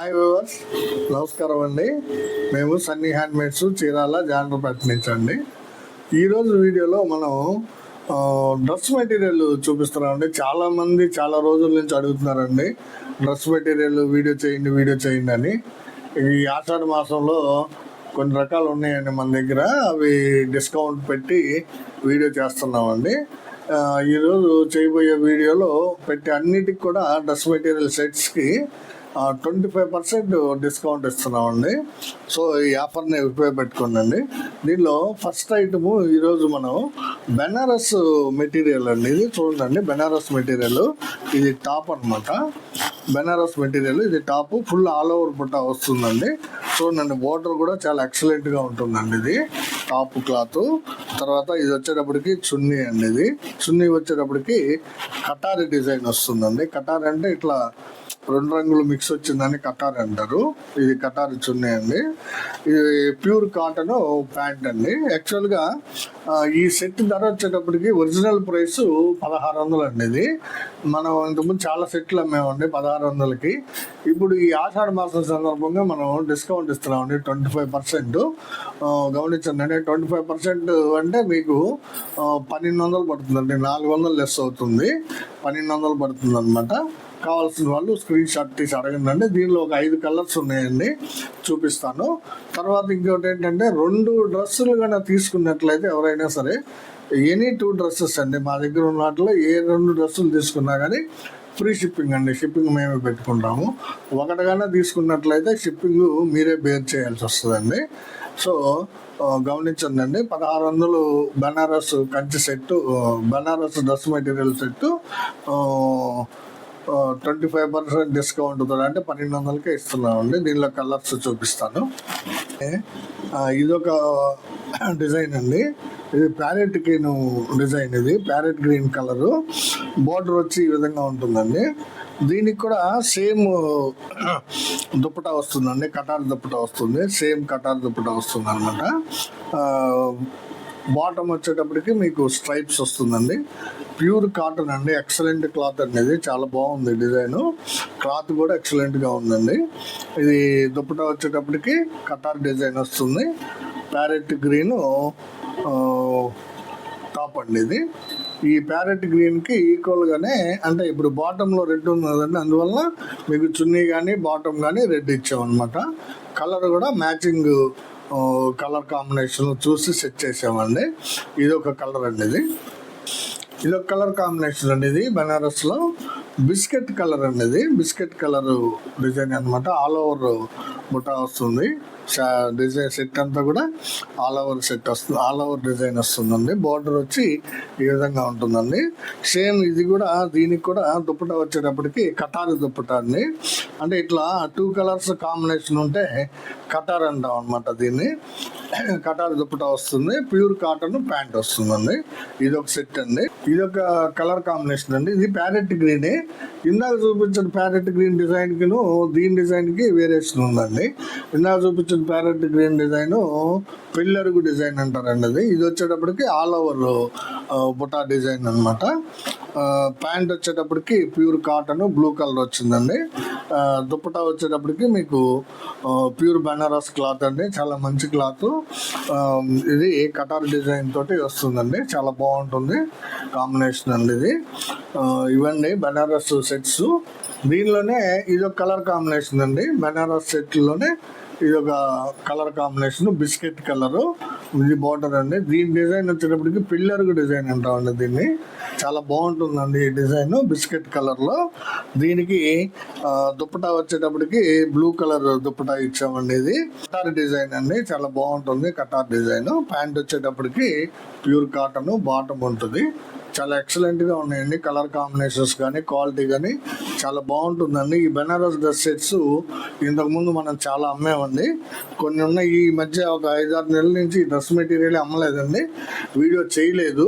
Hi viewers నమస్కారం అండి. మేము సన్నీ హ్యాండ్మేడ్స్ చీరాల జానపేట నుంచి అండి. ఈరోజు వీడియోలో మనం డ్రెస్ మెటీరియల్ చూపిస్తున్నామండి చాలామంది చాలా రోజుల నుంచి అడుగుతున్నారండి. డ్రెస్ మెటీరియల్ వీడియో చేయండి వీడియో చేయండి అని. ఈ ఆషాఢ మాసంలో కొన్ని రకాలు ఉన్నాయండి మన దగ్గర. అవి డిస్కౌంట్ పెట్టి వీడియో చేస్తున్నామండి ఈరోజు చేయబోయే వీడియోలో పెట్టి అన్నిటికి కూడా డ్రెస్ మెటీరియల్ సెట్స్కి ట్వంటీ ఫైవ్ పర్సెంట్ డిస్కౌంట్ ఇస్తున్నామండి. సో ఈ ఆఫర్ని ఉపయోగపెట్టుకోండి దీనిలో ఫస్ట్ ఐటము ఈరోజు మనం బెనారస్ మెటీరియల్ అండి. ఇది చూడండి బెనారస్ మెటీరియల్. ఇది టాప్ అన్నమాట. బెనారస్ మెటీరియల్. ఇది టాప్ ఫుల్ ఆల్ ఓవర్ బుట్ట వస్తుందండి. చూడండి బోర్డర్ కూడా చాలా ఎక్సలెంట్గా ఉంటుందండి ఇది. Top cloth. తర్వాత ఇది వచ్చేటప్పటికి చున్నీ అండి ఇది. చున్నీ వచ్చేటప్పటికి కటారి డిజైన్ వస్తుందండి. కటారి అంటే ఇట్లా రెండు రంగులు మిక్స్ వచ్చిందని కటార్ అంటారు. ఇది కటార్ చున్నీ అండి. ఇది ప్యూర్ కాటన్ ప్యాంట్ అండి. యాక్చువల్గా ఈ సెట్ ధర వచ్చేటప్పటికి ఒరిజినల్ ప్రైస్ పదహారు వందలు అండి ఇది. మనం ఇంతకుముందు చాలా సెట్లు అమ్మేమండి పదహారు వందలకి. ఇప్పుడు ఈ ఆషాఢ మాసం సందర్భంగా మనం డిస్కౌంట్ ఇస్తున్నామండి ట్వంటీ ఫైవ్ పర్సెంట్ గమనించండి అంటే ట్వంటీ ఫైవ్ పర్సెంట్ అంటే మీకు పన్నెండు వందలు పడుతుందండి. నాలుగు వందలు లెస్ అవుతుంది. పన్నెండు వందలు పడుతుంది అనమాట కావాల్సిన వాళ్ళు స్క్రీన్ షాట్ తీసి అడగండి దీనిలో ఒక ఐదు కలర్స్ ఉన్నాయండి. చూపిస్తాను. తర్వాత ఇంకోటి ఏంటంటే రెండు డ్రెస్సులు కనుక తీసుకున్నట్లయితే ఎవరైనా సరే ఎనీ టూ డ్రెస్సెస్ అండి. మా దగ్గర ఉన్న వాటిలో ఏ రెండు డ్రెస్సులు తీసుకున్నా కానీ ఫ్రీ షిప్పింగ్ అండి. షిప్పింగ్ మేమే పెట్టుకుంటాము. ఒకటిగానే తీసుకున్నట్లయితే షిప్పింగ్ మీరే బేర్ చేయాల్సి వస్తుందండి. సో ఆ, గమనించండి పదహారు వందలు Banaras Kanchi set Banaras dress material set twenty five percent discount అంటే పన్నెండు వందలకే ఇస్తున్నామండి. దీనిలో కలర్స్ చూపిస్తాను. ఇదొక డిజైన్ అండి. ఇది ప్యారెట్ గ్రీన్ డిజైన్ ఇది ప్యారెట్ గ్రీన్ కలరు. బోర్డర్ వచ్చి ఈ విధంగా ఉంటుందండి. దీనికి కూడా సేమ్ దుప్పటా వస్తుందండి కటార్ దుప్పటా వస్తుంది. సేమ్ కటార్ దుప్పటా వస్తుంది అనమాట బాటమ్ వచ్చేటప్పటికి మీకు స్ట్రైప్స్ వస్తుందండి. ప్యూర్ కాటన్ అండి ఎక్సలెంట్ క్లాత్ అనేది చాలా బాగుంది డిజైన్. క్లాత్ కూడా ఎక్సలెంట్గా ఉందండి. ఇది దుప్పటా వచ్చేటప్పటికి కటార్ డిజైన్ వస్తుంది. ప్యారెట్ గ్రీన్ టాప్ అండి ఇది. ఈ ప్యారెట్ గ్రీన్కి ఈక్వల్గానే అంటే ఇప్పుడు బాటంలో రెడ్ ఉన్నదండి అందువల్ల మీకు చున్నీ కానీ బాటమ్ కానీ రెడ్ ఇచ్చామన్నమాట. కలర్ కూడా మ్యాచింగ్ కలర్ కాంబినేషన్ చూసి సెట్ చేసామండి. ఇది ఒక కలర్ అండి ఇది. ఇది ఒక కలర్ కాంబినేషన్ అండి ఇది బనారస్లో బిస్కెట్ కలర్ అండి ఇది బిస్కెట్ కలర్ డిజైన్ అన్నమాట. ఆల్ ఓవర్ బుట్ట వస్తుంది. డిజైన్ సెట్ అంతా కూడా ఆల్ ఓవర్ సెట్ వస్తుంది ఆల్ ఓవర్ డిజైన్ వస్తుందండి. బార్డర్ వచ్చి ఈ విధంగా ఉంటుందండి. సేమ్ ఇది కూడా దీనికి కూడా దుప్పట వచ్చేటప్పటికి కటారు దుప్పట అండి. అంటే ఇట్లా టూ కలర్స్ కాంబినేషన్ ఉంటే కటార్ అంటాం అనమాట దీన్ని. కటార్ దుప్పట వస్తుంది ప్యూర్ కాటన్ ప్యాంట్ వస్తుందండి. ఇది ఒక సెట్ అండి. ఇది ఒక కలర్ కాంబినేషన్ అండి. ఇది ప్యారెట్ గ్రీన్. ఇందాక చూపించిన ప్యారెట్ గ్రీన్ డిజైన్కి దీని డిజైన్కి వేరియేషన్ ఉందండి. ఇందాక చూపించిన ప్యారెట్ గ్రీన్ డిజైన్ పిల్లరుగు డిజైన్ అంటారండి అది. ఇది వచ్చేటప్పటికి ఆల్ ఓవర్ బుటా డిజైన్ అనమాట ప్యాంట్ వచ్చేటప్పటికి ప్యూర్ కాటన్ బ్లూ కలర్ వచ్చిందండి. దుప్పటా వచ్చేటప్పటికి మీకు ప్యూర్ బనారస్ క్లాత్ అండి. చాలా మంచి క్లాత్. ఇది కటార్ డిజైన్ తోటి వస్తుందండి. చాలా బాగుంటుంది కాంబినేషన్ అండి ఇది. ఆ, ఇవన్నీ బెనారస్ సెట్స్. దీనిలోనే ఇది ఒక కలర్ కాంబినేషన్ అండి. బెనారస్ సెట్లోనే ఇది ఒక కలర్ కాంబినేషన్ బిస్కెట్ కలర్. ఇది బార్డర్ అండి దీని డిజైన్ వచ్చేటప్పటికి పిల్లర్ డిజైన్ అంటామండి దీన్ని. చాలా బాగుంటుందండి ఈ డిజైన్ బిస్కెట్ కలర్లో దీనికి దుప్పటా వచ్చేటప్పటికి బ్లూ కలర్ దుప్పటా ఇచ్చామండి ఇది. కటార్ డిజైన్ అండి. చాలా బాగుంటుంది కటార్ డిజైన్. ప్యాంట్ వచ్చేటప్పటికి ప్యూర్ కాటన్ బాటమ్ ఉంటుంది. చాలా ఎక్సలెంట్గా ఉన్నాయండి. కలర్ కాంబినేషన్స్ కానీ క్వాలిటీ కానీ చాలా బాగుంటుందండి. ఈ బెనారస్ డ్రెస్ సెట్స్ ఇంతకు ముందు మనం చాలా అమ్మేమండి కొన్ని ఉన్నాయి ఈ మధ్య ఒక ఐదారు నెలల నుంచి డ్రెస్ మెటీరియల్ అమ్మలేదండి. వీడియో చేయలేదు.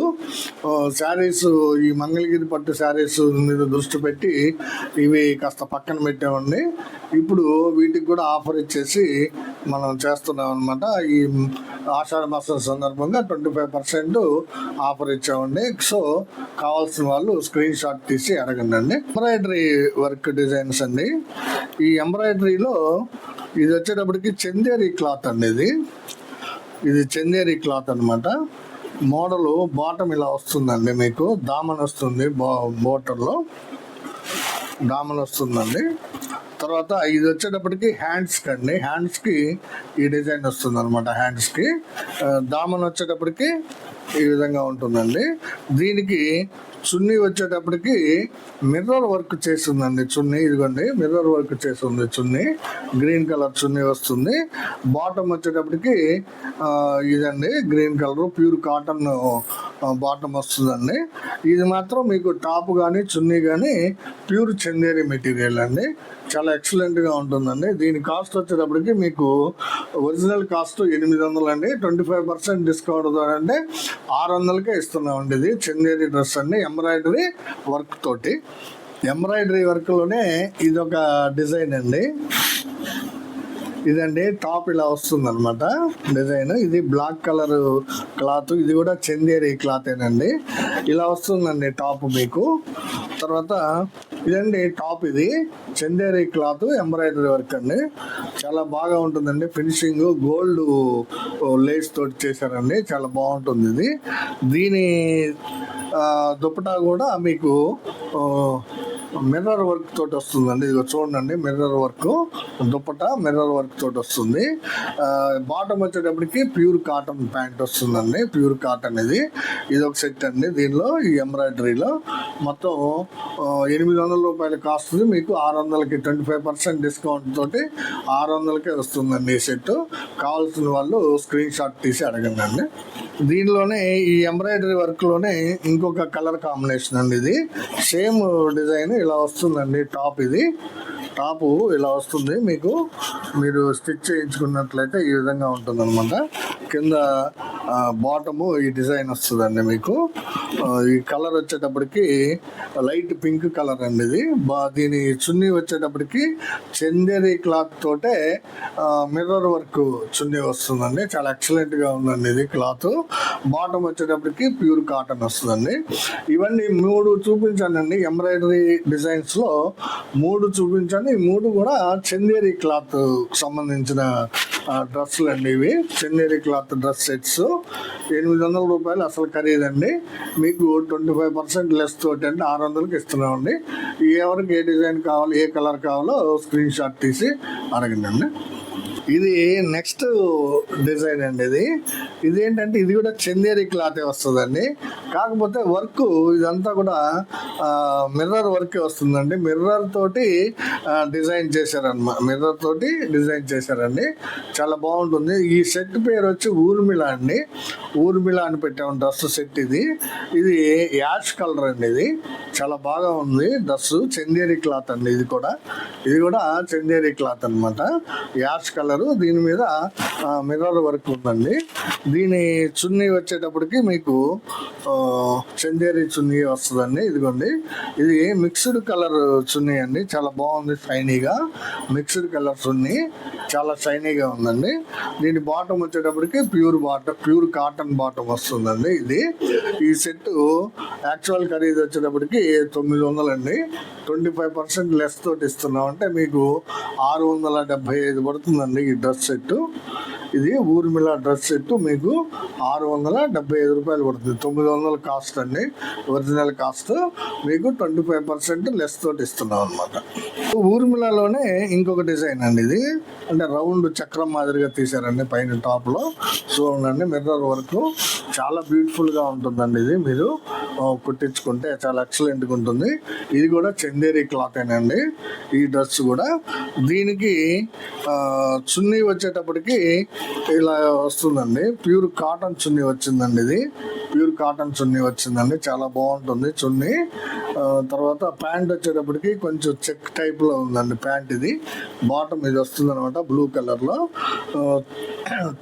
శారీస్ ఈ మంగళగిరి పట్టు శారీస్ మీద దృష్టి పెట్టి ఇవి కాస్త పక్కన పెట్టామండి. ఇప్పుడు వీటికి కూడా ఆఫర్ ఇచ్చేసి మనం చేస్తున్నాం అనమాట ఈ ఆషాఢ మాసం సందర్భంగా ట్వంటీ ఫైవ్ పర్సెంట్ ఆఫర్ ఇచ్చామండి. సో కావాల్సిన వాళ్ళు స్క్రీన్ షాట్ తీసి అడగండి అండి. ఎంబ్రాయిడరీ వర్క్ డిజైన్స్ అండి. ఈ ఎంబ్రాయిడరీలో ఇది వచ్చేటప్పటికి చందేరి క్లాత్ అండి ఇది. ఇది చందేరి క్లాత్ అనమాట మోడల్ బాటమ్ ఇలా వస్తుందండి మీకు. దామన్ వస్తుంది బో బోటర్లో దామన్ వస్తుందండి. తర్వాత ఇది వచ్చేటప్పటికి హ్యాండ్స్కి అండి. హ్యాండ్స్కి ఈ డిజైన్ వస్తుంది అనమాట హ్యాండ్స్కి దామన్ వచ్చేటప్పటికి ఈ విధంగా ఉంటుందండి. దీనికి చున్నీ వచ్చేటప్పటికి మిర్రర్ వర్క్ చేస్తుందండి చున్నీ. ఇదిగోండి మిర్రర్ వర్క్ చేస్తుంది చున్నీ. గ్రీన్ కలర్ చున్నీ వస్తుంది. బాటమ్ వచ్చేటప్పటికి ఇదండి green colour pure cotton bottom వస్తుందండి. ఇది మాత్రం మీకు టాప్ కానీ చున్నీ కానీ ప్యూర్ చందేరి మెటీరియల్ అండి. చాలా ఎక్సలెంట్గా ఉంటుందండి. దీని కాస్ట్ వచ్చేటప్పటికి మీకు ఒరిజినల్ కాస్ట్ ఎనిమిది వందలు అండి ట్వంటీ ఫైవ్ పర్సెంట్ డిస్కౌంట్ ద్వారా అంటే ఆరు వందలకే ఇస్తున్నామండి ఇది చందేరి డ్రెస్ అండి ఎంబ్రాయిడరీ వర్క్ తోటి. ఎంబ్రాయిడరీ వర్క్లోనే ఇది ఒక డిజైన్ అండి. ఇదండి టాప్ ఇలా వస్తుంది అనమాట డిజైన్ ఇది బ్లాక్ కలర్ క్లాత్ ఇది కూడా చందేరి క్లాత్ ఏనండి ఇలా వస్తుందండి టాప్ మీకు. తర్వాత ఇదండి టాప్ ఇది చందేరి క్లాత్ ఎంబ్రాయిడరీ వర్క్ అండి. చాలా బాగా ఉంటుందండి. ఫినిషింగ్ గోల్డ్ లేస్ తోటి చేశారండి. చాలా బాగుంటుంది ఇది. దీని ఆ, దుపటా కూడా మీకు మిర్రర్ వర్క్ తోటి వస్తుందండి. ఇదిగో చూడండి mirror work dupatta mirror work తోటి వస్తుంది. బాటమ్ వచ్చేటప్పటికి ప్యూర్ కాటన్ ప్యాంట్ వస్తుందండి. ప్యూర్ కాటన్ ఇది. ఇది ఒక సెట్ అండి దీనిలో ఈ ఎంబ్రాయిడరీలో. మొత్తం ఎనిమిది వందల రూపాయలు కాస్ట్ మీకు ఆరు వందలకి ట్వంటీ ఫైవ్ పర్సెంట్ డిస్కౌంట్ తోటి ఆరు వందలకే వస్తుందండి ఈ సెట్ కావాల్సిన వాళ్ళు స్క్రీన్ షాట్ తీసి అడగండి అండి. దీనిలోనే ఈ ఎంబ్రాయిడరీ వర్క్లోనే ఇంకొక కలర్ కాంబినేషన్ అండి ఇది. సేమ్ డిజైన్ ఇలా వస్తుందండి టాప్ ఇది. టాపు ఇలా వస్తుంది. మీకు మీరు స్టిచ్ చేయించుకున్నట్లయితే ఈ విధంగా ఉంటుంది అనమాట కింద బాటము ఈ డిజైన్ వస్తుందండి మీకు. ఈ కలర్ వచ్చేటప్పటికి లైట్ పింక్ కలర్ అండి ఇది. బా దీని చున్నీ వచ్చేటప్పటికి చందేరి క్లాత్ తోటే మిర్రర్ వర్క్ చున్నీ వస్తుందండి. చాలా ఎక్సలెంట్గా ఉందండి ఇది క్లాత్. బాటమ్ వచ్చేటప్పటికి ప్యూర్ కాటన్ వస్తుందండి. ఇవన్నీ మూడు చూపించానండి. ఎంబ్రాయిడరీ డిజైన్స్లో మూడు చూపించాను. ఈ మూడు కూడా చందేరి క్లాత్ సంబంధించిన డ్రెస్సులు అండి ఇవి. Chanderi cloth dress sets. ఎనిమిది వందల రూపాయలు అసలు ఖరీదండి. మీకు ట్వంటీ ఫైవ్ పర్సెంట్ లెస్ తోటి అంటే ఆరు వందలకి ఇస్తున్నామండి. ఎవరికి ఏ డిజైన్ కావాలి ఏ కలర్ కావాలో స్క్రీన్ షాట్ తీసి అడగండి అండి ఇది నెక్స్ట్ డిజైన్ అండి ఇది. ఇది ఏంటంటే ఇది కూడా చందేరి క్లాతే వస్తుందండి. కాకపోతే వర్క్ ఇదంతా కూడా మిర్రర్ వర్కే వస్తుందండి. మిర్రర్ తోటి డిజైన్ చేశారనమాట మిర్రర్ తోటి డిజైన్ చేశారండి. చాలా బాగుంటుంది. ఈ సెట్ పేరు వచ్చి ఊర్మిళ అండి. ఊర్మిళ అని పెట్టాము డ్రెస్ సెట్ ఇది. ఇది యాష్ కలర్ అండి ఇది. చాలా బాగా ఉంది డ్రస్ చందేరి క్లాత్ అండి ఇది కూడా. ఇది కూడా చందేరి క్లాత్ అన్నమాట. Ash colour. దీని మీద మిర్రర్ వర్క్ ఉందండి. దీని చున్నీ వచ్చేటప్పటికి మీకు చందేరి చున్నీ వస్తుందండి. ఇదిగోండి. ఇది మిక్స్డ్ కలర్ చున్నీ అండి. చాలా బాగుంది షైనీగా మిక్స్డ్ కలర్స్ ఉన్నాయి చాలా షైనీగా ఉందండి. దీని బాటమ్ వచ్చేటప్పటికి pure bottom pure cotton bottom వస్తుందండి ఇది. ఈ సెట్ యాక్చువల్ ఖరీదు వచ్చేటప్పటికి తొమ్మిది వందలండి ట్వంటీ ఫైవ్ పర్సెంట్ లెస్ తోటి ఇస్తున్నాం అంటే మీకు ఆరు వందల డెబ్బై ఐదు పడుతుందండి ఈ డ్రెస్ సెట్ ఇది ఊర్మిళ డ్రెస్ సెట్ మీకు ఆరు వందల డెబ్బై ఐదు రూపాయలు పడుతుంది. తొమ్మిది వందల కాస్ట్ అండి. Original cost. మీకు ట్వంటీ ఫైవ్ పర్సెంట్ లెస్ తోటి ఇస్తున్నాం అనమాట ఊర్మిళలోనే ఇంకొక డిజైన్ అండి ఇది. అంటే రౌండ్ చక్రం మాదిరిగా తీశారండి పైన టాప్లో. చూడండి మిర్రర్ వర్క్. చాలా బ్యూటిఫుల్గా ఉంటుందండి ఇది. మీరు కుట్టించుకుంటే చాలా ఎక్సలెంట్గా ఉంటుంది. ఇది కూడా చందేరి క్లాత్ అండి ఈ డ్రెస్ కూడా దీనికి చున్నీ వచ్చేటప్పటికి ఇలా వస్తుందండి. ప్యూర్ కాటన్ చున్నీ వచ్చిందండి ఇది. ప్యూర్ కాటన్ చున్నీ వచ్చిందండి. చాలా బాగుంటుంది చున్నీ. తర్వాత ప్యాంట్ వచ్చేటప్పటికి కొంచెం చెక్ టైప్లో ఉందండి ప్యాంట్ ఇది. బాటమ్ ఇది వస్తుంది అనమాట బ్లూ కలర్లో.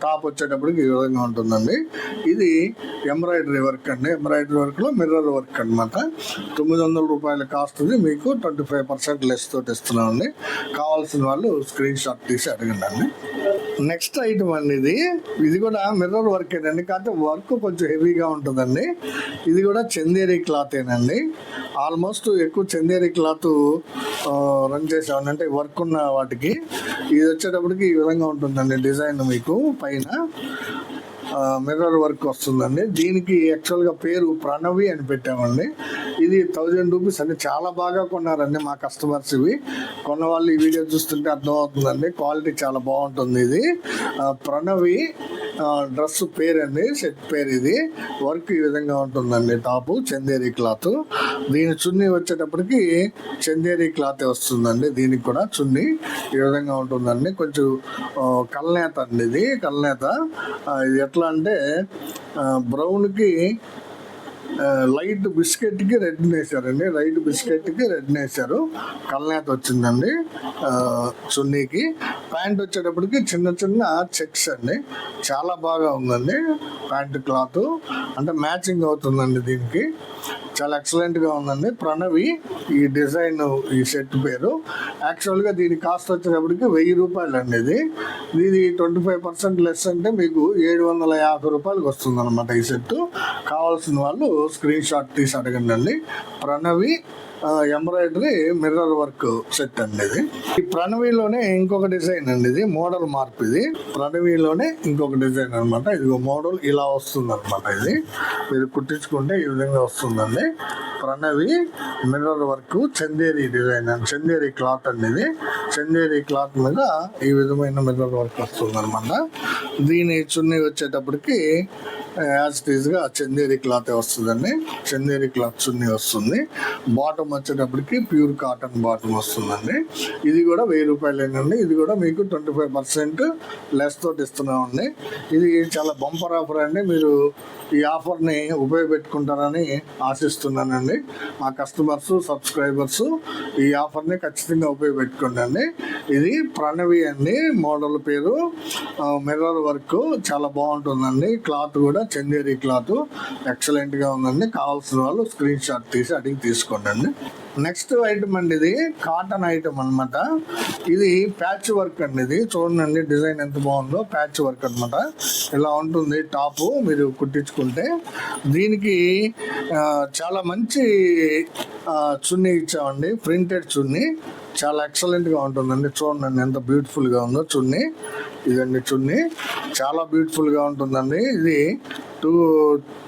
టాప్ వచ్చేటప్పటికి ఈ విధంగా ఉంటుందండి. ఇది ఎంబ్రాయిడరీ వర్క్ అండి. ఎంబ్రాయిడరీ వర్క్లో మిర్రర్ వర్క్ అనమాట తొమ్మిది వందల రూపాయల కాస్ట్ మీకు ట్వంటీ ఫైవ్ పర్సెంట్ లెస్ తోటి ఇస్తున్నామండి. కావాల్సిన వాళ్ళు స్క్రీన్ షాట్ తీసి అడగండి అండి. నెక్స్ట్ ఐటమ్ అండి ఇది ఇది కూడా మిర్రర్ వర్క్ ఏనండి కాకపోతే వర్క్ కొంచెం హెవీగా ఉంటుందండి. ఇది కూడా చందేరి క్లాత్ ఏనండి ఆల్మోస్ట్ ఎక్కువ చందేరి క్లాత్ రన్ చేసామండి అంటే వర్క్ ఉన్న వాటికి. ఇది వచ్చేటప్పటికి ఈ విధంగా ఉంటుందండి డిజైన్ మీకు పైన. మిర్రర్ వర్క్ వస్తుందండి. దీనికి యాక్చువల్గా పేరు ప్రణవి అని పెట్టామండి. ఇది థౌజండ్ రూపీస్ అండి. చాలా బాగా కొన్నారండి మా కస్టమర్స్ ఇవి. కొన్న వాళ్ళు ఈ వీడియో చూస్తుంటే అర్థమవుతుందండి. క్వాలిటీ చాలా బాగుంటుంది ఇది. ప్రణవి డ్రెస్ పేరు సెట్ పేరు ఇది. వర్క్ ఈ విధంగా ఉంటుందండి టాపు చందేరి క్లాత్. దీని చున్నీ వచ్చేటప్పటికి చందేరి క్లాత్ వస్తుందండి. దీనికి కూడా చున్నీ ఈ విధంగా ఉంటుందండి. కొంచెం కల్నేత అండి ఇది. కల్నేత. ఇది ఎట్లా అంటే బ్రౌన్కి లైట్ బిస్కెట్కి రెడ్ వేసారండి లైట్ బిస్కెట్కి రెడ్ వేసారు కల్నేత వచ్చిందండి చున్నీకి ప్యాంట్ వచ్చేటప్పటికి చిన్న చిన్న చెక్స్ అండి. చాలా బాగా ఉందండి ప్యాంట్ క్లాత్. అంటే మ్యాచింగ్ అవుతుందండి దీనికి. చాలా ఎక్సలెంట్గా ఉందండి. ప్రణవి ఈ డిజైన్ ఈ సెట్ పేరు. యాక్చువల్గా దీని కాస్ట్ వచ్చేటప్పటికి వెయ్యి రూపాయలు అండి ఇది. ఇది ట్వంటీ ఫైవ్ పర్సెంట్ లెస్ అంటే మీకు ఏడు వందల యాభై రూపాయలకి వస్తుంది అనమాట ఈ సెట్ కావాల్సిన వాళ్ళు స్క్రీన్ షాట్ తీసి అడగండి అండి Pranavi embroidery mirror work set అండి ఇది. ఈ ప్రణవిలోనే ఇంకొక డిజైన్ అండి ఇది మోడల్ మార్పు ఇది. ప్రణవిలోనే ఇంకొక డిజైన్ అన్నమాట. ఇది మోడల్ ఇలా వస్తుంది అనమాట ఇది. మీరు కుట్టించుకుంటే ఈ విధంగా వస్తుందండి. Pranavi mirror work Chanderi design and. Chanderi cloth అండి ఇది. చందేరి క్లాత్ మీద ఈ విధమైన మిర్రర్ వర్క్ వస్తుంది అనమాట దీని చున్నీ వచ్చేటప్పటికి యాజ్గా చందేరి క్లాత్ వస్తుందండి. చందేరి క్లాత్ చున్నీ వస్తుంది. బాటమ్ వచ్చేటప్పటికి ప్యూర్ కాటన్ బాటమ్ వస్తుందండి. ఇది కూడా వెయ్యి రూపాయలేనండి. ఇది కూడా మీకు ట్వంటీ ఫైవ్ పర్సెంట్ లెస్ తోటి ఇస్తున్నామండి. ఇది చాలా బంపర్ ఆఫర్ అండి. మీరు ఈ ఆఫర్ని ఉపయోగపెట్టుకుంటారని ఆశిస్తున్నానండి. మా కస్టమర్స్ సబ్స్క్రైబర్స్ ఈ ఆఫర్ని ఖచ్చితంగా ఉపయోగపెట్టుకోండి ఇది ప్రణవి అండి. మోడల్ పేరు మిర్రర్ వర్క్ చాలా బాగుంటుందండి. క్లాత్ కూడా చందేరి క్లాత్. ఎక్సలెంట్గా ఉందండి. కావాల్సిన వాళ్ళు స్క్రీన్ షాట్ తీసి అడిగి తీసుకోండి అండి నెక్స్ట్ ఐటమ్ అండి ఇది. కాటన్ ఐటమ్ అన్నమాట. ఇది ప్యాచ్ వర్క్ అండి ఇది. చూడండి డిజైన్ ఎంత బాగుందో. ప్యాచ్ వర్క్ అనమాట ఇలా ఉంటుంది టాప్ మీరు కుట్టించుకుంటే. దీనికి చాలా మంచి చున్నీ ఇచ్చామండి. ప్రింటెడ్ చున్నీ. చాలా ఎక్సలెంట్గా ఉంటుందండి. చూడండి ఎంత బ్యూటిఫుల్గా ఉందో చున్నీ. ఇదండి చున్నీ చాలా బ్యూటిఫుల్గా ఉంటుందండి. ఇది two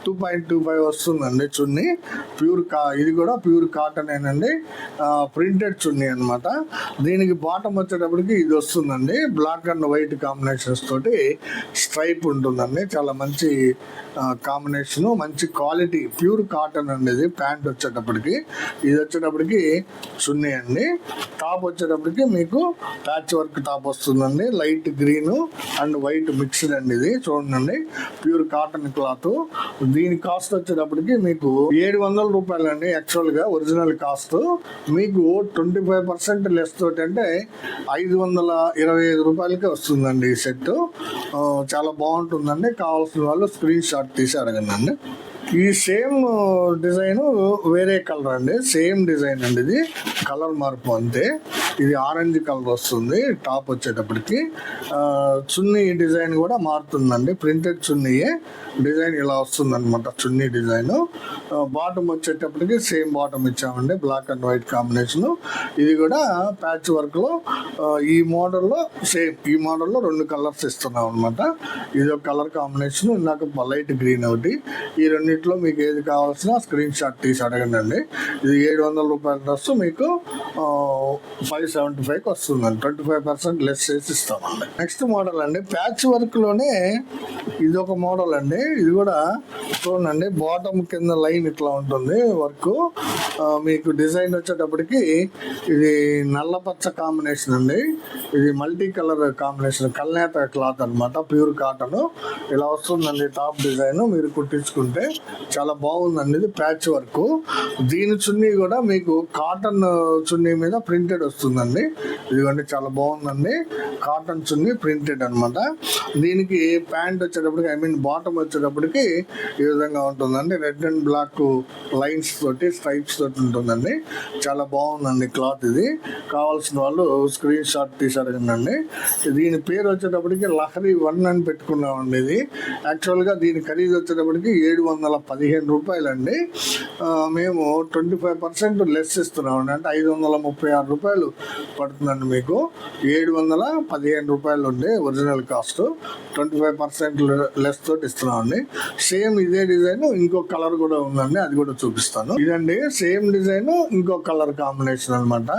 two point two five వస్తుందండి చున్నీ ప్యూర్ కా ఇది కూడా ప్యూర్ కాటన్ ఏనండి. ప్రింటెడ్ చున్నీ అన్నమాట. దీనికి బాటమ్ వచ్చేటప్పటికి ఇది వస్తుందండి. బ్లాక్ అండ్ వైట్ కాంబినేషన్స్ తోటి స్ట్రైప్ ఉంటుందండి. చాలా మంచి కాంబినేషన్ మంచి క్వాలిటీ ప్యూర్ కాటన్ అండి ఇది. ప్యాంట్ వచ్చేటప్పటికి. ఇది వచ్చేటప్పటికి చున్నీ అండి. టాప్ వచ్చేటప్పటికి మీకు ప్యాచ్ వర్క్ టాప్ వస్తుందండి. Light green and white mixed అండి ఇది చూడండి. Pure cotton cloth. దీని కాస్ట్ వచ్చేటప్పటికి మీకు ఏడు వందల రూపాయలు అండి యాక్చువల్గా ఒరిజినల్ కాస్ట్. మీకు ట్వంటీ ఫైవ్ పర్సెంట్ లెస్ తోటి అంటే ఐదు వందల ఇరవై ఐదు రూపాయలకే వస్తుందండి ఈ సెట్ చాలా బాగుంటుందండి. కావాల్సిన వాళ్ళు స్క్రీన్ షాట్ తీసి అడగండి ఈ సేమ్ డిజైన్ వేరే కలర్ అండి. సేమ్ డిజైన్ అండి ఇది. కలర్ మార్పు అంతే. ఇది ఆరెంజ్ కలర్ వస్తుంది టాప్ వచ్చేటప్పటికి. చున్నీ డిజైన్ కూడా మారుతుందండి. ప్రింటెడ్ చున్నీయే. డిజైన్ ఇలా వస్తుంది అనమాట చున్నీ డిజైన్. బాటమ్ వచ్చేటప్పటికి సేమ్ బాటమ్ ఇచ్చామండి బ్లాక్ అండ్ వైట్ కాంబినేషన్. ఇది కూడా ప్యాచ్ వర్క్లో ఈ మోడల్లో సేమ్ ఈ మోడల్లో రెండు కలర్స్ ఇస్తున్నాం అనమాట ఇది ఒక కలర్ కాంబినేషన్ ఇందాక లైట్ గ్రీన్ ఒకటి. ఈ రెండిట్లో మీకు ఏది కావాల్సిన స్క్రీన్ షాట్ తీసి అడగండి అండి ఇది ఏడు వందల రూపాయల డ్రెస్ మీకు ఫైవ్ సెవెంటీ ఫైవ్కి వస్తుందండి. ట్వంటీ ఫైవ్ పర్సెంట్ లెస్ చేసి ఇస్తామండి. నెక్స్ట్ మోడల్ అండి. ప్యాచ్ వర్క్లోనే ఇది ఒక మోడల్ అండి. ఇది కూడా చూడండి బాటమ్ కింద లైన్ ఇట్లా ఉంటుంది వర్క్ మీకు డిజైన్ వచ్చేటప్పటికి ఇది నల్లపచ్చ కాంబినేషన్ అండి. ఇది మల్టీ కలర్ కాంబినేషన్ కల్నేత క్లాత్ అన్నమాట ప్యూర్ కాటన్ ఇలా వస్తుందండి టాప్ డిజైన్ మీరు కుట్టించుకుంటే చాలా బాగుందండి ఇది ప్యాచ్ వర్క్ దీని చున్నీ కూడా మీకు కాటన్ చున్నీ మీద ప్రింటెడ్ వస్తుంది. వస్తుందండి ఇదిగోండి చాలా బాగుందండి. కాటన్ చున్నీ ప్రింటెడ్ అన్నమాట. దీనికి ప్యాంట్ వచ్చేటప్పటికి ఐ మీన్ బాటమ్ వచ్చేటప్పటికి ఈ విధంగా ఉంటుందండి. రెడ్ అండ్ బ్లాక్ లైన్స్ తోటి స్ట్రైప్స్ తోటి ఉంటుందండి. చాలా బాగుందండి క్లాత్ ఇది. కావాల్సిన వాళ్ళు స్క్రీన్ షాట్ తీసి అడగండి దీని పేరు వచ్చేటప్పటికి లహరి వన్ అని పెట్టుకున్నామండి ఇది. యాక్చువల్గా దీని ఖరీదు వచ్చేటప్పటికి ఏడు వందల పదిహేను రూపాయలండి. మేము ట్వంటీ ఫైవ్ పర్సెంట్ లెస్ ఇస్తున్నామండి. అంటే ఐదు వందల ముప్పై ఆరు రూపాయలు పడుతుందండి మీకు. ఏడు వందల పదిహేను రూపాయలు ఉండే original cost. Twenty five percent less తోటి ఇస్తున్నామండి. సేమ్ ఇదే డిజైన్ ఇంకో కలర్ కూడా ఉందండి అది కూడా చూపిస్తాను. ఇదండి సేమ్ డిజైన్ ఇంకో కలర్ కాంబినేషన్ అన్నమాట.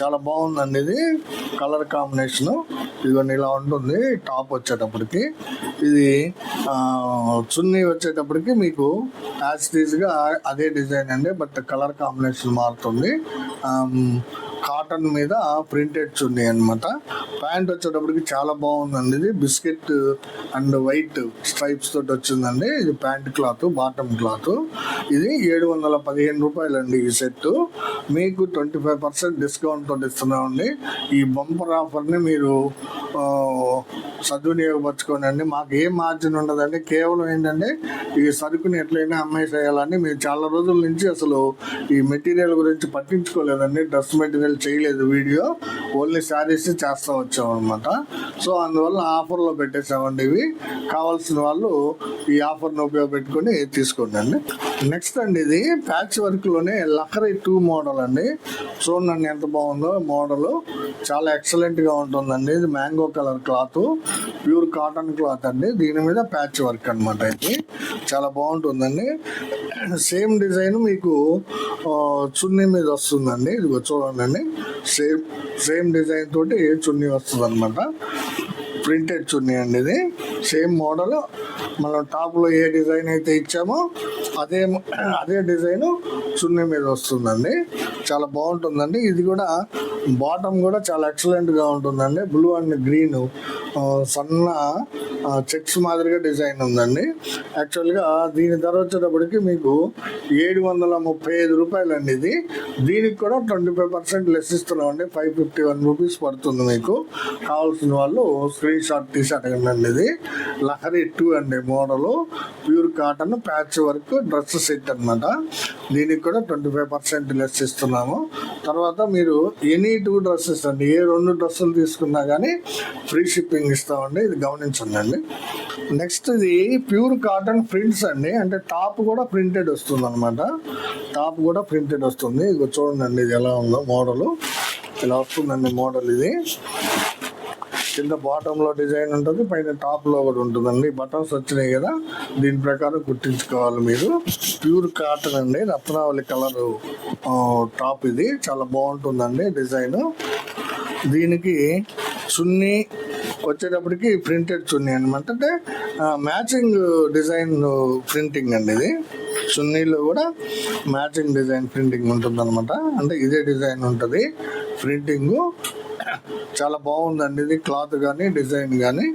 చాలా బాగుందండి ఇది కలర్ కాంబినేషన్. ఇదిగోండి ఇలా ఉంటుంది టాప్ వచ్చేటప్పటికి. ఇది చున్నీ వచ్చేటప్పటికి మీకు యాజ్గా అదే డిజైన్ అండి బట్ కలర్ కాంబినేషన్ మారుతుంది. కాటన్ మీద ప్రింటెడ్ చున్నీ అన్నమాట. ప్యాంట్ వచ్చేటప్పటికి చాలా బాగుందండి. ఇది బిస్కెట్ అండ్ వైట్ స్ట్రైప్స్ తోటి వచ్చిందండి. ఇది ప్యాంట్ క్లాత్ బాటమ్ క్లాత్. ఇది ఏడు వందల పదిహేను రూపాయలండి ఈ సెట్ మీకు ట్వంటీ ఫైవ్ పర్సెంట్ డిస్కౌంట్ తోటి ఇస్తున్నామండి. ఈ బంపర్ ఆఫర్ని మీరు సద్వినియోగపరచుకోనండి. అండి మాకు ఏ మార్జిన్ ఉండదండి. కేవలం ఏంటంటే ఈ సరుకుని ఎట్లయినా అమ్మేసేయాలని మేము చాలా రోజుల నుంచి అసలు ఈ మెటీరియల్ గురించి పట్టించుకోలేదండి. డ్రెస్ మెటీరియల్ చేయలేదు వీడియో. ఓన్లీ శారీస్ చేస్తూ ఇచ్చామన్నమాట. సో అందువల్ల ఆఫర్లో పెట్టేసామండి ఇవి. కావాల్సిన వాళ్ళు ఈ ఆఫర్ను ఉపయోగపెట్టుకొని తీసుకోండి అండి. నెక్స్ట్ అండి ఇది ప్యాచ్ వర్క్లోనే లహరి టూ మోడల్ అండి. చూడండి ఎంత బాగుందో మోడల్. చాలా ఎక్సలెంట్గా ఉంటుందండి. ఇది mango colour cloth. Pure cotton cloth అండి. దీని మీద ప్యాచ్ వర్క్ అనమాట ఇది. చాలా బాగుంటుందండి. సేమ్ డిజైన్ మీకు చున్నీ మీద వస్తుందండి. ఇది చూడండి సేమ్ సేమ్ డిజైన్ తోటి చున్నీ వస్తుంది అనమాట ప్రింటెడ్ చున్నీ అండి ఇది. Same model. మనం టాప్లో ఏ డిజైన్ అయితే ఇచ్చామో అదే అదే డిజైన్ చున్నీ మీద వస్తుందండి. చాలా బాగుంటుందండి. ఇది కూడా బాటమ్ కూడా చాలా ఎక్సలెంట్గా ఉంటుందండి. బ్లూ అండ్ గ్రీన్ సన్న చెక్స్ మాదిరిగా డిజైన్ ఉందండి. యాక్చువల్గా దీని ధర వచ్చేటప్పటికి మీకు ఏడు వందల ముప్పై ఐదు రూపాయలు అండి ఇది. దీనికి కూడా ట్వంటీ ఫైవ్ పర్సెంట్ లెస్ ఇస్తున్నామండి. ఫైవ్ ఫిఫ్టీ వన్ రూపీస్ పడుతుంది మీకు. కావాల్సిన వాళ్ళు స్క్రీన్ షాట్ తీసి అడగండి ఇది. లహరి టూ అండి model pure cotton patch work dress set అనమాట దీనికి కూడా ట్వంటీ ఫైవ్ పర్సెంట్ లెస్ ఇస్తున్నాము. తర్వాత మీరు ఎనీ టూ డ్రెస్సెస్ అండి ఏ రెండు డ్రెస్సులు తీసుకున్నా కానీ ఫ్రీ షిప్పింగ్ ఇస్తామండి ఇది గమనించండి అండి నెక్స్ట్ ఇది ప్యూర్ కాటన్ ప్రింట్స్ అండి అంటే టాప్ కూడా ప్రింటెడ్ వస్తుంది అనమాట టాప్ కూడా ప్రింటెడ్ వస్తుంది. ఇది చూడండి ఇది ఎలా ఉందో మోడల్. ఇలా వస్తుందండి మోడల్ ఇది. కింద బాటంలో డిజైన్ ఉంటుంది పైన టాప్లో కూడా ఉంటుందండి. బటన్స్ వచ్చినాయి కదా దీని ప్రకారం కుట్టించుకోవాలి మీరు. ప్యూర్ కాటన్ అండి రత్నావళి కలర్ టాప్ ఇది. చాలా బాగుంటుందండి డిజైన్ దీనికి సున్నీ వచ్చేటప్పటికి ప్రింటెడ్ చున్నీ అనమాట అంటే మ్యాచింగ్ డిజైన్ ప్రింటింగ్ అండి ఇది. చున్నీలో కూడా మ్యాచింగ్ డిజైన్ ప్రింటింగ్ ఉంటుంది అనమాట అంటే ఇదే డిజైన్ ఉంటుంది. ప్రింటింగ్ చాలా బాగుందండి ఇది క్లాత్ కానీ డిజైన్ కానీ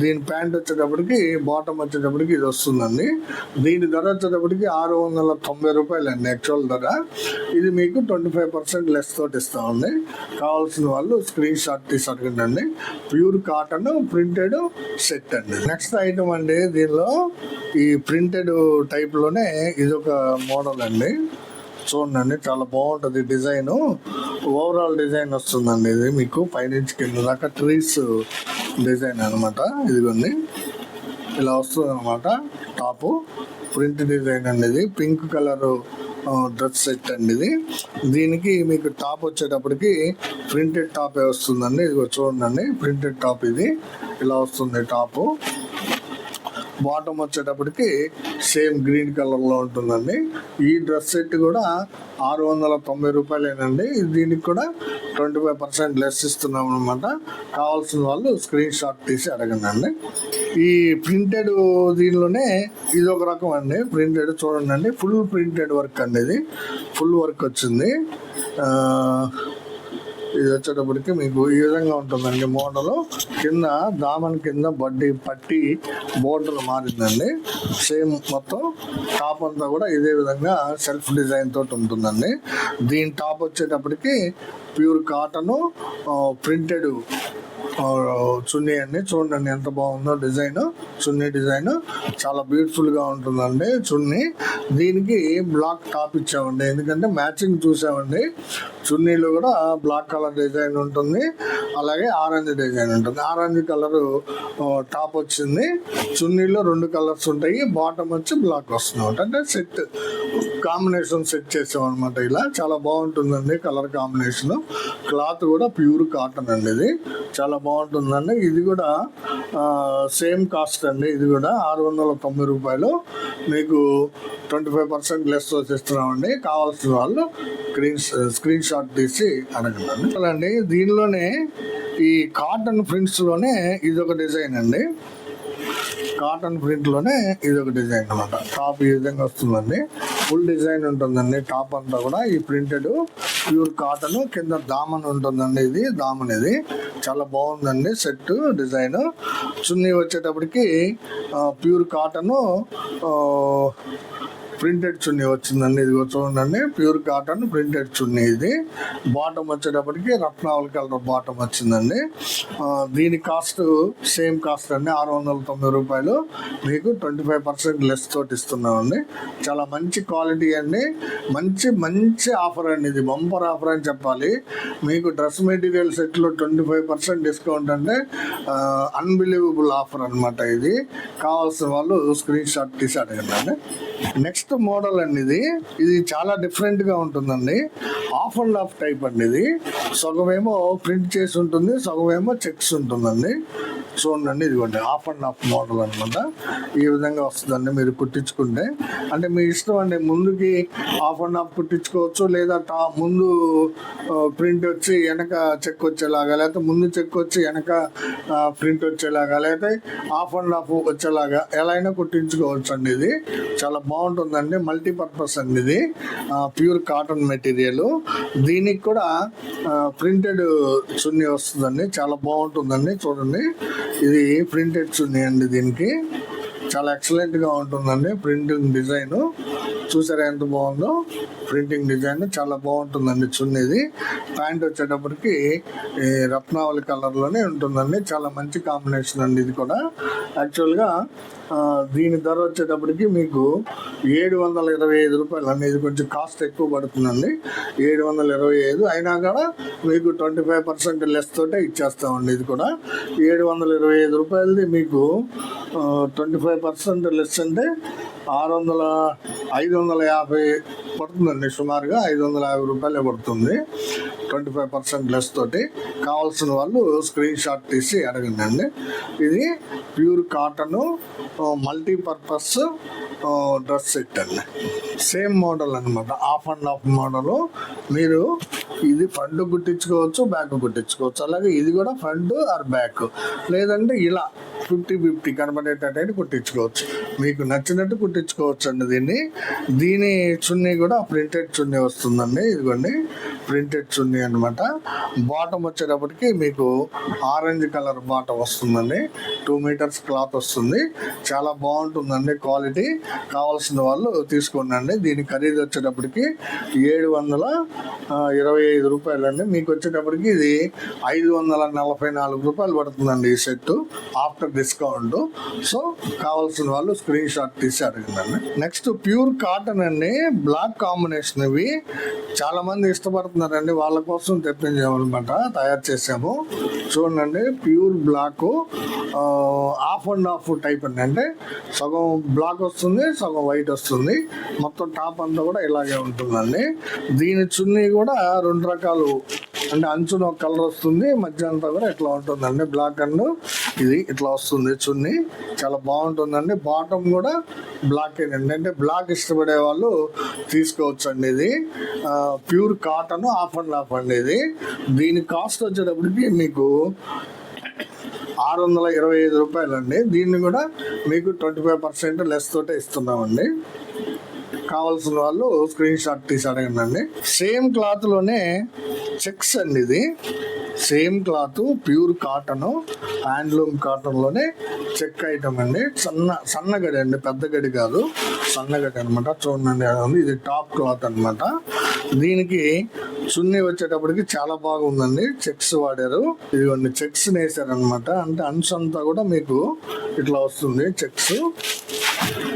దీని ప్యాంట్ వచ్చేటప్పటికి బాటమ్ వచ్చేటప్పటికి ఇది వస్తుందండి. దీని ధర వచ్చేటప్పటికి ఆరు వందల తొంభై రూపాయలు అండి యాక్చువల్ ధర. ఇది మీకు ట్వంటీ ఫైవ్ పర్సెంట్ లెస్ తోటి ఇస్తామండి. కావాల్సిన వాళ్ళు స్క్రీన్ షాట్ తీసి అడగండి ప్యూర్ కాటన్ ప్రింటెడ్ సెట్ అండి. నెక్స్ట్ ఐటమ్ అండి దీనిలో ఈ ప్రింటెడ్ టైప్లోనే ఇది ఒక మోడల్ అండి. చూడండి చాలా బాగుంటుంది డిజైన్. ఓవరాల్ డిజైన్ వస్తుందండి ఇది మీకు. పైనుంచి కింద దాకా ట్రీస్ డిజైన్ అనమాట ఇదిగోండి. ఇలా వస్తుంది అనమాట టాపు ప్రింట్ డిజైన్ అండి ఇది. పింక్ కలర్ డ్రెస్ సెట్ అండి ఇది. దీనికి మీకు టాప్ వచ్చేటప్పటికి ప్రింటెడ్ టాప్ వస్తుందండి. ఇది చూడండి. ప్రింటెడ్ టాప్ ఇది. ఇలా వస్తుంది టాపు బాటమ్ వచ్చేటప్పటికి సేమ్ గ్రీన్ కలర్లో ఉంటుందండి. ఈ డ్రెస్ సెట్ కూడా ఆరు వందల తొంభై రూపాయలేనండి. దీనికి కూడా ట్వంటీ ఫైవ్ పర్సెంట్ లెస్ ఇస్తున్నాం అనమాట కావాల్సిన వాళ్ళు స్క్రీన్ షాట్ తీసి అడగండి ఈ ప్రింటెడ్ దీనిలోనే ఇది ఒక రకం అండి. ప్రింటెడ్ చూడండి ఫుల్ ప్రింటెడ్ వర్క్ అండి ఇది. ఫుల్ వర్క్ వచ్చింది. ఇది వచ్చేటప్పటికి మీకు ఈ విధంగా ఉంటుందండి మోడలు. కింద దామన్ కింద బడ్డీ పట్టి బోర్డర్ మారిందండి. సేమ్ మొత్తం టాప్ అంతా కూడా ఇదే విధంగా సెల్ఫ్ డిజైన్ తోటి ఉంటుందండి. దీని టాప్ వచ్చేటప్పటికి ప్యూర్ కాటను ప్రింటెడ్ చున్నీ అండి చూడండి ఎంత బాగుందో డిజైన్. చున్నీ డిజైన్. చాలా బ్యూటిఫుల్గా ఉంటుందండి చున్నీ. దీనికి బ్లాక్ టాప్ ఇచ్చామండి. ఎందుకంటే మ్యాచింగ్ చూసామండి. చున్నీలో కూడా బ్లాక్ కలర్ డిజైన్ ఉంటుంది. అలాగే ఆరెంజ్ డిజైన్ ఉంటుంది. ఆరెంజ్ కలర్ టాప్ వచ్చింది. చున్నీలో రెండు కలర్స్ ఉంటాయి. బాటమ్ వచ్చి బ్లాక్ వస్తుంది అంటే సెట్ కాంబినేషన్ సెట్ చేసాం అనమాట ఇలా. చాలా బాగుంటుందండి కలర్ కాంబినేషన్. క్లాత్ కూడా ప్యూర్ కాటన్ అండి ఇది. చాలా బాగుంటుందండి. ఇది కూడా సేమ్ కాస్ట్ అండి. ఇది కూడా ఆరు వందల తొంభై రూపాయలు. మీకు ట్వంటీ ఫైవ్ పర్సెంట్ లెస్ వచ్చేస్తున్నామండి. కావాల్సిన వాళ్ళు స్క్రీన్ స్క్రీన్ షాట్ తీసి అడగండి. అండి దీనిలోనే ఈ కాటన్ ప్రింట్స్లోనే ఇది ఒక డిజైన్ అండి. కాటన్ ప్రింట్లోనే ఇది ఒక డిజైన్ అనమాట. టాప్ ఈ విధంగా వస్తుందండి. ఫుల్ డిజైన్ ఉంటుందండి. టాప్ అంతా కూడా ఈ ప్రింటెడ్ ప్యూర్ కాటన్ కింద దామన్ ఉంటుందండి ఇది దామన్ ఇది. చాలా బాగుందండి సెట్ డిజైన్ చున్నీ వచ్చేటప్పటికి ప్యూర్ కాటన్ ప్రింటెడ్ చున్నీ వచ్చిందండి. ఇది చూడండి ప్యూర్ కాటన్ ప్రింటెడ్ చున్నీ ఇది. బాటమ్ వచ్చేటప్పటికి రత్నావళి కలర్ బాటమ్ వచ్చిందండి. దీని కాస్ట్ సేమ్ కాస్ట్ అండి ఆరు వందల తొంభై రూపాయలు. మీకు ట్వంటీ ఫైవ్ పర్సెంట్ లెస్ తోటి ఇస్తున్నామండి. చాలా మంచి క్వాలిటీ అండి. మంచి మంచి ఆఫర్ అండి ఇది. బంపర్ ఆఫర్ అని చెప్పాలి. మీకు డ్రెస్ మెటీరియల్ సెట్లో ట్వంటీ ఫైవ్ పర్సెంట్ డిస్కౌంట్ అంటే అన్బిలీవబుల్ ఆఫర్ అనమాట ఇది. కావాల్సిన వాళ్ళు స్క్రీన్ షాట్ తీసి అడగండి నెక్స్ట్ మోడల్ అండి ఇది ఇది చాలా డిఫరెంట్గా ఉంటుందండి. ఆఫ్ అండ్ ఆఫ్ టైప్ అండి ఇది సగమేమో ప్రింట్ చేసి ఉంటుంది సగమేమో చెక్స్ ఉంటుందండి. చూడండి ఇదిగోండి ఆఫ్ అండ్ ఆఫ్ మోడల్ అనమాట ఈ విధంగా వస్తుందండి మీరు కుట్టించుకుంటే. అంటే మీ ఇష్టం అండి ముందుకి ఆఫ్ అండ్ ఆఫ్ కుట్టించుకోవచ్చు లేదా టా ముందు ప్రింట్ వచ్చి వెనక చెక్ వచ్చేలాగా లేకపోతే ముందు చెక్ వచ్చి వెనక ప్రింట్ వచ్చేలాగా లేకపోతే ఆఫ్ అండ్ ఆఫ్ వచ్చేలాగా ఎలా అయినా కుట్టించుకోవచ్చు అండి ఇది. చాలా బాగుంటుంది. ఉంటుందండి మల్టీపర్పస్ అండి ఇది ప్యూర్ కాటన్ మెటీరియల్ దీనికి కూడా ప్రింటెడ్ చున్నీ వస్తుందండి. చాలా బాగుంటుందండి చూడండి. ఇది ప్రింటెడ్ చున్నీ అండి దీనికి. చాలా ఎక్సలెంట్గా ఉంటుందండి ప్రింటింగ్ డిజైన్ చూసారా ఎంత బాగుందో? ప్రింటింగ్ డిజైన్ చాలా బాగుంటుందండి చున్నీది. ప్యాంట్ వచ్చేటప్పటికి రత్నావళి కలర్లోనే ఉంటుందండి. చాలా మంచి కాంబినేషన్ అండి ఇది కూడా. యాక్చువల్గా దీని ధర వచ్చేటప్పటికి మీకు ఏడు వందల ఇరవై ఐదు రూపాయలు అండి. ఇది కొంచెం కాస్ట్ ఎక్కువ పడుతుందండి. ఏడు వందల ఇరవై ఐదు అయినా కూడా మీకు ట్వంటీ ఫైవ్ పర్సెంట్ లెస్ తోటే ఇచ్చేస్తామండి ఇది కూడా. ఏడు వందల ఇరవై ఐదు రూపాయలది మీకు ట్వంటీ ఫైవ్ పర్సెంట్ లెస్ అంటే ఆరు వందల ఐదు వందల యాభై పడుతుందండి. సుమారుగా ఐదు వందల యాభై రూపాయలే పడుతుంది. ట్వంటీ ఫైవ్ పర్సెంట్ లెస్ తోటి కావాల్సిన వాళ్ళు స్క్రీన్ షాట్ తీసి అడగండి అండి. ఇది pure cotton multipurpose dress set అండి. సేమ్ మోడల్ అన్నమాట. Half and half model. మీరు ఇది ఫ్రంట్ కుట్టించుకోవచ్చు బ్యాక్ కుట్టించుకోవచ్చు. అలాగే ఇది కూడా ఫ్రంట్ ఆర్ బ్యాక్. లేదంటే ఇలా ఫిఫ్టీ ఫిఫ్టీ కనబడేటట్టు కుట్టించుకోవచ్చు. మీకు నచ్చినట్టు కుట్టించుకోవచ్చు అండి దీన్ని. దీని చున్నీ కూడా ప్రింటెడ్ చున్నీ వస్తుందండి ఇదిగోండి. ప్రింటెడ్స్ ఉన్నాయి అనమాట బాటమ్ వచ్చేటప్పటికి మీకు ఆరెంజ్ కలర్ బాటమ్ వస్తుందండి. టూ మీటర్స్ క్లాత్ వస్తుంది. చాలా బాగుంటుందండి క్వాలిటీ. కావాల్సిన వాళ్ళు తీసుకోండి దీని ఖరీదు వచ్చేటప్పటికి ఏడు వందల ఇరవై ఐదు రూపాయలు అండి మీకు వచ్చేటప్పటికి ఇది ఐదు వందల నలభై నాలుగు రూపాయలు పడుతుందండి ఈ సెట్ ఆఫ్టర్ డిస్కౌంట్. సో కావాల్సిన వాళ్ళు స్క్రీన్ షాట్ తీసి అడగండి నెక్స్ట్ ప్యూర్ కాటన్ అండి. బ్లాక్ కాంబినేషన్ ఇవి. చాలా మంది ఇష్టపడుతున్నారండి వాళ్ళ కోసం తెప్పించామన్నమాట తయారు చేసాము చూడండి pure black half and half type అండి. అంటే సగం బ్లాక్ వస్తుంది సగం వైట్ వస్తుంది. మొత్తం టాప్ అంతా కూడా ఇలాగే ఉంటుందండి. దీని చున్నీ కూడా రెండు రకాలు అంటే అంచున ఒక కలర్ వస్తుంది మధ్య అంతా కూడా ఇట్లా ఉంటుందండి. బ్లాక్ అండ్ ఇది ఇట్లా వస్తుంది చున్ని. చాలా బాగుంటుందండి. బాటమ్ కూడా బ్లాక్ అండి. అంటే బ్లాక్ ఇష్టపడే వాళ్ళు తీసుకోవచ్చు అండి ఇది pure cotton half and half అండి ఇది. దీని కాస్ట్ వచ్చేటప్పటికి మీకు ఆరు వందల ఇరవై ఐదు రూపాయలు అండి దీన్ని కూడా మీకు ట్వంటీ ఫైవ్ పర్సెంట్ లెస్ తోటే ఇస్తున్నామండి. కావాల్సిన వాళ్ళు స్క్రీన్ షాట్ తీసి అడగండి సేమ్ క్లాత్లోనే చెక్స్ అండి ఇది same cloth pure cotton handloom కాటన్లోనే check item అండి. సన్న సన్న గడి అండి పెద్ద గడి కాదు. సన్నగడి అనమాట చూడండి ఉంది. ఇది టాప్ క్లాత్ అన్నమాట. దీనికి చున్నీ వచ్చేటప్పటికి చాలా బాగుందండి. చెక్స్ వాడారు. ఇదిగోండి చెక్స్ వేసారనమాట అంటే అంచు అంతా కూడా మీకు ఇట్లా వస్తుంది చెక్స్.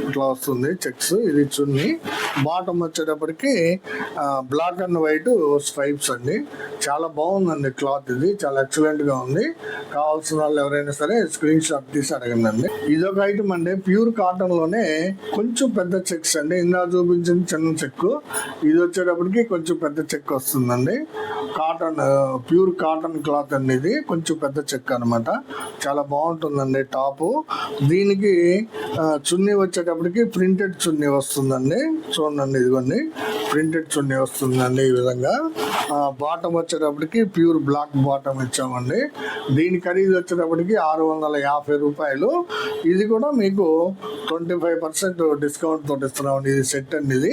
ఇట్లా వస్తుంది చెక్స్ ఇది చున్నీ బాటమ్ వచ్చేటప్పటికి బ్లాక్ అండ్ వైట్ స్ట్రైప్స్ అండి. చాలా బాగుందండి క్లాత్ ఇది చాలా ఎక్సలెంట్గా ఉంది. కావాల్సిన వాళ్ళు ఎవరైనా సరే స్క్రీన్ షాట్ తీసి అడగండి ఇది ఒక ఐటమ్ అండి ప్యూర్ కాటన్లోనే కొంచెం పెద్ద చెక్స్ అండి. ఇందా చూపించిన చిన్న చెక్. ఇది వచ్చేటప్పటికి కొంచెం పెద్ద చెక్ వస్తుందండి. కాటన్ ప్యూర్ కాటన్ క్లాత్ అండి ఇది కొంచెం పెద్ద చెక్ అన్నమాట. చాలా బాగుంటుందండి టాప్. దీనికి చున్ని చున్నీ వచ్చేటప్పటికి ప్రింటెడ్ చున్నీ వస్తుందండి. చూడండి ఇదిగోండి. ప్రింటెడ్ చున్నీ వస్తుందండి ఈ విధంగా. బాటమ్ వచ్చేటప్పటికి ప్యూర్ బ్లాక్ బాటమ్ ఇచ్చామండి. దీని ఖరీదు వచ్చేటప్పటికి ఆరు వందల యాభై రూపాయలు. ఇది కూడా మీకు ట్వంటీ ఫైవ్ పర్సెంట్ డిస్కౌంట్ తోటి ఇస్తున్నామండి. ఇది సెట్ అండి ఇది.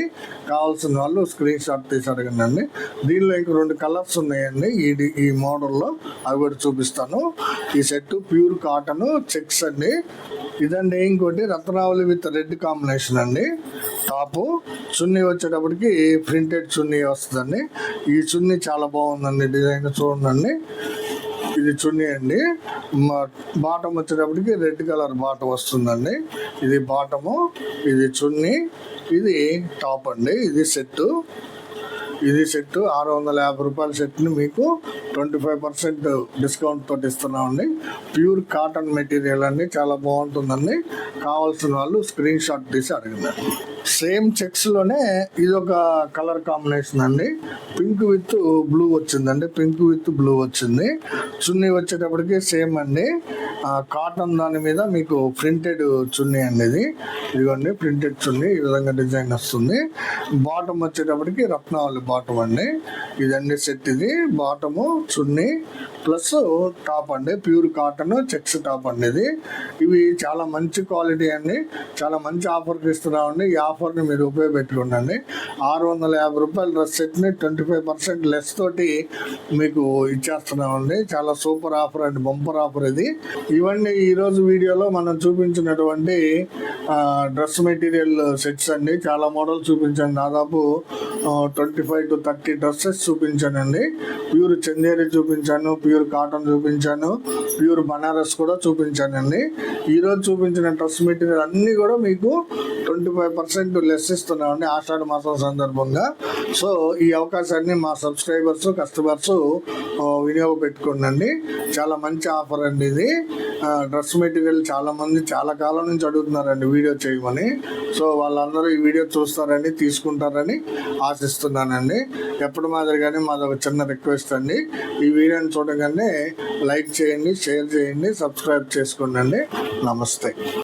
కావాల్సిన వాళ్ళు స్క్రీన్ షాట్ తీసి అడగండి దీనిలో ఇంక రెండు కలర్స్ ఉన్నాయండి. ఈ ఈ మోడల్లో అవి కూడా చూపిస్తాను. ఈ సెట్ ప్యూర్ కాటన్ చెక్స్ అండి. ఇదండి ఇంకోటి రత్నావళి విత్ రెడ్ కాంబినేషన్ అండి. టాపు. చున్నీ వచ్చేటప్పటికి ప్రింటెడ్ చున్నీ వస్తుందండి. ఈ చున్నీ చాలా బాగుందండి డిజైన్ చూడండి. ఇది చున్నీ అండి. బాటం వచ్చేటప్పటికి రెడ్ కలర్ బాటం వస్తుందండి. ఇది బాటము ఇది చున్నీ ఇది టాప్ అండి. ఇది సెట్ ఇది సెట్ ఆరు వందల యాభై రూపాయల సెట్ని మీకు ట్వంటీ ఫైవ్ పర్సెంట్ డిస్కౌంట్ తోటి ఇస్తున్నామండి. ప్యూర్ కాటన్ మెటీరియల్ అండి చాలా బాగుంటుందండి. కావాల్సిన వాళ్ళు స్క్రీన్ షాట్ తీసి అడిగినారు సేమ్ చెక్స్లోనే ఇది ఒక కలర్ కాంబినేషన్ అండి. పింక్ విత్ బ్లూ వచ్చిందండి పింక్ విత్ బ్లూ వచ్చింది. చున్నీ వచ్చేటప్పటికి సేమ్ అండి. కాటన్ దాని మీద మీకు ప్రింటెడ్ చున్నీ అండి ఇది. ఇదిగోండి ప్రింటెడ్ చున్నీ ఈ విధంగా డిజైన్ వస్తుంది. బాటమ్ వచ్చేటప్పటికి రత్నావళి బాటమ్. అండి. ఇదండి సెట్ ఇది. బాటము చున్నీ ప్లస్ టాప్ అండి. ప్యూర్ కాటన్ చెక్స్ టాప్ అండి ఇది. ఇవి చాలా మంచి క్వాలిటీ అండి. చాలా మంచి ఆఫర్కి ఇస్తున్నామండి. ఈ ఆఫర్ని మీరు ఉపయోగపెట్టుకోండి ఆరు వందల యాభై రూపాయల డ్రెస్ సెట్ని ట్వంటీ ఫైవ్ పర్సెంట్ లెస్ తోటి మీకు ఇచ్చేస్తున్నామండి. చాలా సూపర్ ఆఫర్ అండి. బంపర్ ఆఫర్ ఇది. ఇవన్నీ ఈరోజు వీడియోలో మనం చూపించినటువంటి డ్రెస్ మెటీరియల్ సెట్స్ అండి. చాలా మోడల్ చూపించండి. దాదాపు twenty five to thirty dresses చూపించానండి. Pure Chanderi చూపించాను ప్యూర్ కాటన్ చూపించాను ప్యూర్ బనారస్ కూడా చూపించానండి. ఈరోజు చూపించిన డ్రెస్ మెటీరియల్ అన్నీ కూడా మీకు ట్వంటీ ఫైవ్ పర్సెంట్ లెస్ ఇస్తున్నామండి ఆషాఢ మాసం సందర్భంగా. సో ఈ అవకాశాన్ని మా సబ్స్క్రైబర్స్ కస్టమర్స్ వినియోగపెట్టుకోండి చాలా మంచి ఆఫర్ అండి ఇది. డ్రెస్ మెటీరియల్ చాలా మంది చాలా కాలం నుంచి అడుగుతున్నారండి వీడియో చేయమని. సో వాళ్ళందరూ ఈ వీడియో చూస్తారని తీసుకుంటారని ఆశిస్తున్నానండి. ఎప్పుడు మాదిరిగానే మాది ఒక చిన్న రిక్వెస్ట్ అండి. ఈ వీడియోని చూడగానే లైక్ చేయండి షేర్ చేయండి సబ్స్క్రైబ్ చేసుకోండి నమస్తే.